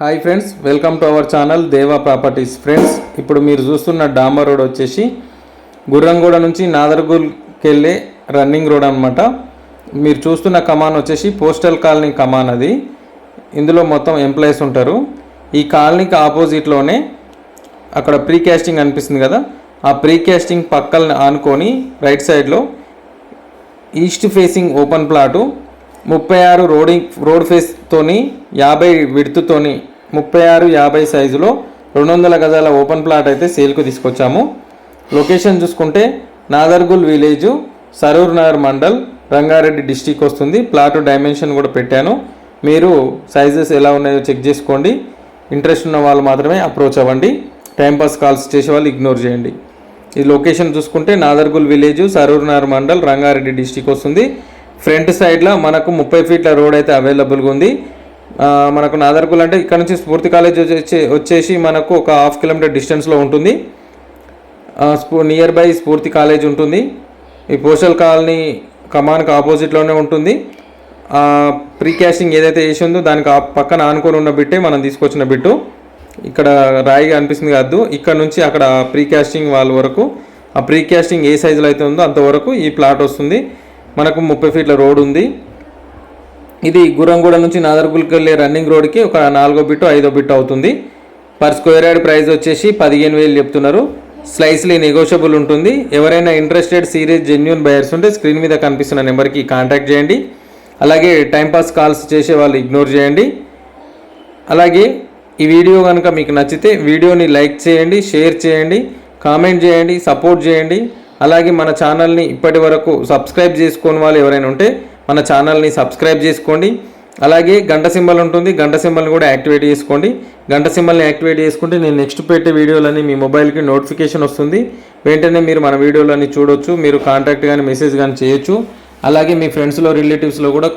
Hi friends welcome to our channel Deva properties friends ఇప్పుడు మీరు చూస్తున్న డాంబర్ రోడ్ వచ్చేసి గుర్రంగూడ నుంచి నాదర్గూల్కి వెళ్ళే రన్నింగ్ రోడ్ అనమాట మీరు చూస్తున్న కమాన్ వచ్చేసి పోస్టల్ కాలనీ కమాన్ అది. ఇందులో మొత్తం ఎంప్లాయీస్ ఉంటారు. ఈ కాలనీకి ఆపోజిట్లోనే అక్కడ ప్రీ క్యాస్టింగ్ అనిపిస్తుంది కదా. ఆ ప్రీ క్యాస్టింగ్ పక్కల్ని ఆనుకొని రైట్ సైడ్లో ఈస్ట్ ఫేసింగ్ ఓపెన్ ప్లాటు ముప్పై ఆరు రోడింగ్ రోడ్ ఫేస్తోని యాభై విడుతుతోని ముప్పై ఆరు యాభై సైజులో రెండు వందల గజాల ఓపెన్ ప్లాట్ అయితే సేల్కు తీసుకొచ్చాము. లొకేషన్ చూసుకుంటే నాదర్గుల్ విలేజ్ సరూర్ నగర్ మండల్ రంగారెడ్డి డిస్టిక్ వస్తుంది. ప్లాట్ డైమెన్షన్ కూడా పెట్టాను. మీరు సైజెస్ ఎలా ఉన్నాయో చెక్ చేసుకోండి. ఇంట్రెస్ట్ ఉన్న వాళ్ళు మాత్రమే అప్రోచ్ అవ్వండి. టైంపాస్ కాల్స్ చేసే వాళ్ళు ఇగ్నోర్ చేయండి. ఈ లొకేషన్ చూసుకుంటే నాదర్గుల్ విలేజ్ సరూర్నగర్ మండల్ రంగారెడ్డి డిస్టిక్ వస్తుంది. ఫ్రంట్ సైడ్లో మనకు ముప్పై ఫీట్ల రోడ్ అయితే అవైలబుల్గా ఉంది. మనకు నాదర్గుల్ అంటే ఇక్కడ నుంచి స్ఫూర్తి కాలేజ్ వచ్చే వచ్చేసి మనకు ఒక హాఫ్ కిలోమీటర్ డిస్టెన్స్లో ఉంటుంది. స్ఫూ నియర్ బై స్ఫూర్తి కాలేజ్ ఉంటుంది. ఈ పోస్టల్ కాలనీ కమాన్కి ఆపోజిట్లోనే ఉంటుంది. ప్రీ క్యాషింగ్ ఏదైతే చేసి ఉందో దానికి ఆ పక్కన ఆనుకొని ఉన్న బిట్టే మనం తీసుకొచ్చిన బిట్టు. ఇక్కడ రాయిగా అనిపిస్తుంది కాదు. ఇక్కడ నుంచి అక్కడ ప్రీ క్యాస్టింగ్ వాళ్ళ వరకు ఆ ప్రీ క్యాస్టింగ్ ఏ సైజులో అయితే ఉందో అంతవరకు ఈ ప్లాట్ వస్తుంది. మనకు ముప్పై ఫీట్ల రోడ్ ఉంది. ఇది గురంగూడ నుంచి నాదర్గుల్కి వెళ్ళే రన్నింగ్ రోడ్కి ఒక నాలుగో బిట్టు ఐదో బిట్టు అవుతుంది. పర్ స్క్వేర్ యార్డ్ ప్రైస్ వచ్చేసి పదిహేను వేలు చెప్తున్నారు. స్లైస్లీ నెగోషియబుల్ ఉంటుంది. ఎవరైనా ఇంట్రెస్టెడ్ సీరియస్ జెన్యున్ బయర్స్ ఉంటే స్క్రీన్ మీద కనిపిస్తున్న నెంబర్కి కాంటాక్ట్ చేయండి. అలాగే టైంపాస్ కాల్స్ చేసే వాళ్ళు ఇగ్నోర్ చేయండి. అలాగే ఈ వీడియో కనుక మీకు నచ్చితే వీడియోని లైక్ చేయండి షేర్ చేయండి కామెంట్ చేయండి సపోర్ట్ చేయండి. అలాగే మన ఛానల్ని ఇప్పటి వరకు సబ్స్క్రైబ్ చేసుకోని వాళ్ళు ఎవరైనా ఉంటే మన ఛానల్ని సబ్స్క్రైబ్ చేసుకోండి. అలాగే గంట సింబల్ ఉంటుంది. గంట సింబల్ని కూడా యాక్టివేట్ చేసుకోండి. గంట సింబల్ని యాక్టివేట్ చేసుకుంటే నేను నెక్స్ట్ పెట్టే వీడియోలన్నీ మీ మొబైల్కి నోటిఫికేషన్ వస్తుంది. వెంటనే మీరు మన వీడియోలన్నీ చూడొచ్చు. మీరు కాంటాక్ట్ కానీ మెసేజ్ కానీ చేయొచ్చు. అలాగే మీ ఫ్రెండ్స్లో రిలేటివ్స్లో కూడా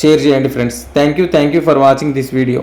షేర్ చేయండి friends. Thank you thank you for watching this video